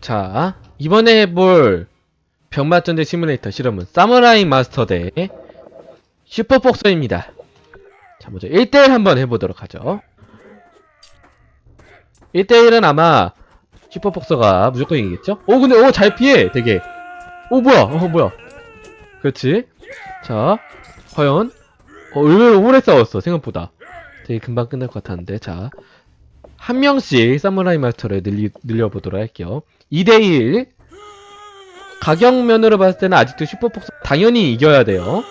자, 이번에 해볼 병맛전대 시뮬레이터 실험은 사무라이 마스터 대 슈퍼복서입니다. 자, 먼저 1대1 한번 해보도록 하죠. 1대1은 아마 슈퍼복서가 무조건 이기겠죠? 오, 근데, 오, 잘 피해, 되게. 오, 뭐야, 어, 뭐야. 그렇지. 자, 과연, 어, 의외로 오래 싸웠어, 생각보다. 되게 금방 끝날 것 같았는데, 자. 한 명씩 사무라이 마스터를 늘리, 늘려보도록 할게요. 2대1. 가격면으로 봤을 때는 아직도 슈퍼폭스 당연히 이겨야 돼요.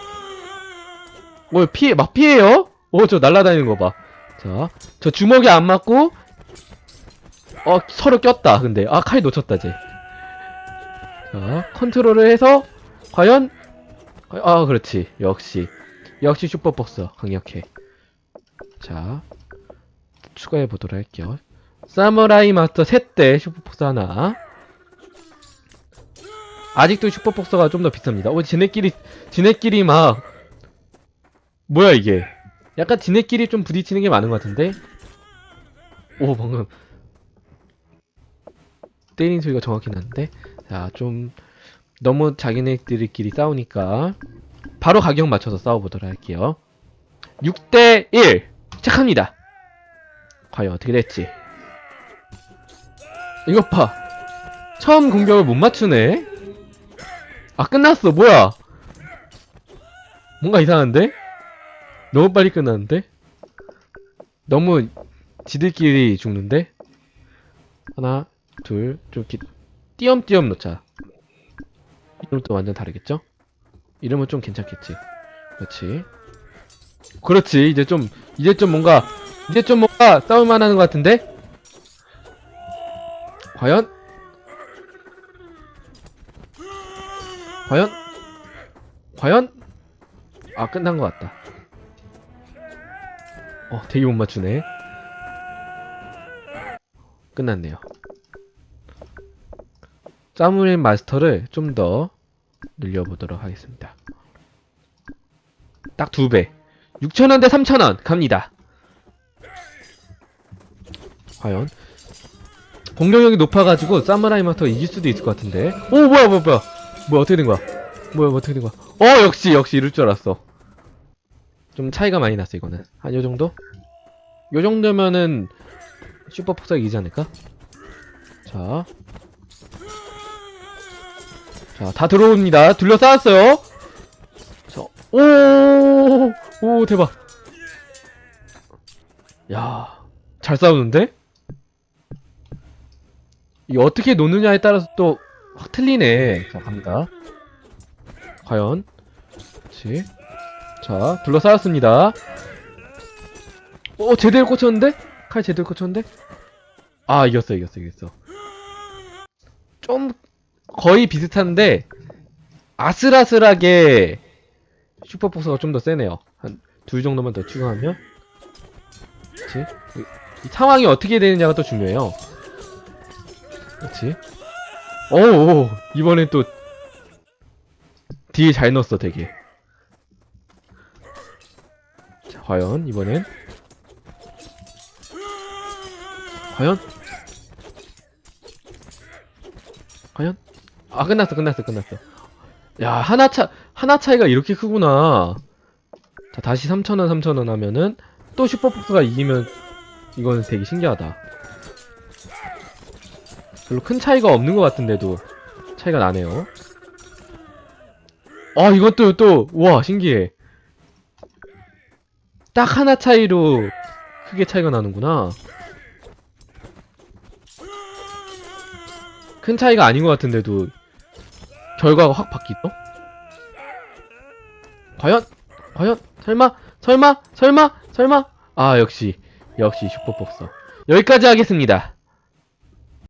오, 피해, 막 피해요? 오, 저 날아다니는 거 봐. 자, 저 주먹이 안 맞고, 어, 서로 꼈다, 근데. 아, 칼 놓쳤다, 쟤. 자, 컨트롤을 해서, 과연, 아, 그렇지. 역시. 역시 슈퍼폭스 강력해. 자, 추가해 보도록 할게요. 사무라이 마스터 셋대 슈퍼폭스 하나. 아직도 슈퍼폭스가 좀 더 비쌉니다. 오, 지네끼리, 지네끼리 막, 뭐야 이게. 약간 지네끼리 좀 부딪히는 게 많은 것 같은데? 오, 방금. 때리는 소리가 정확히 났는데? 자, 좀, 너무 자기네들끼리 싸우니까, 바로 가격 맞춰서 싸워보도록 할게요. 6대1! 시작합니다! 과연 어떻게 될지. 이것 봐. 처음 공격을 못 맞추네? 아, 끝났어. 뭐야? 뭔가 이상한데? 너무 빨리 끝났는데? 너무 지들끼리 죽는데? 하나, 둘, 좀 기, 띄엄띄엄 놓자. 이름도 완전 다르겠죠? 이름은 좀 괜찮겠지. 그렇지. 그렇지. 이제 좀, 이제 좀 뭔가, 이제 좀 뭔가 싸울만 하는 것 같은데? 과연? 과연? 과연? 아, 끝난 것 같다. 어, 되게 못 맞추네. 끝났네요. 짜무린 마스터를 좀 더 늘려보도록 하겠습니다. 딱 두 배. 6,000원 대 3,000원 갑니다. 과연? 공격력이 높아가지고 사무라이 마스터가 이길 수도 있을 것 같은데. 오, 뭐야, 뭐야, 뭐야. 뭐야, 어떻게 된 거야? 뭐야, 어떻게 된 거야? 어, 역시, 역시 이럴 줄 알았어. 좀 차이가 많이 났어, 이거는. 한 요 정도? 요 정도면은 슈퍼폭사가 이기지 않을까? 자. 자, 다 들어옵니다. 둘러싸았어요. 자, 오, 오, 대박. 야, 잘 싸우는데? 이 어떻게 노느냐에 따라서 또 확 틀리네. 자, 갑니다. 과연. 그렇지. 자, 둘러싸았습니다. 오, 제대로 꽂혔는데? 칼 제대로 꽂혔는데? 아, 이겼어, 이겼어, 이겼어. 좀, 거의 비슷한데, 아슬아슬하게, 슈퍼폭스가 좀 더 세네요. 한, 둘 정도만 더 추가하면. 그치? 이, 이 상황이 어떻게 되느냐가 또 중요해요. 그치? 오오, 이번엔 또, 딜잘 넣었어, 되게. 자, 과연, 이번엔. 과연? 과연? 아, 끝났어, 끝났어, 끝났어. 야, 하나 차, 하나 차이가 이렇게 크구나. 자, 다시 3,000원, 3,000원 하면은, 또 슈퍼폭스가 이기면, 이건 되게 신기하다. 별로 큰 차이가 없는 것 같은데도, 차이가 나네요. 아, 이것도 또, 우와, 신기해. 딱 하나 차이로 크게 차이가 나는구나. 큰 차이가 아닌 것 같은데도 결과가 확 바뀌죠? 과연? 과연? 설마? 설마? 설마? 설마? 아 역시 역시 슈퍼복서 여기까지 하겠습니다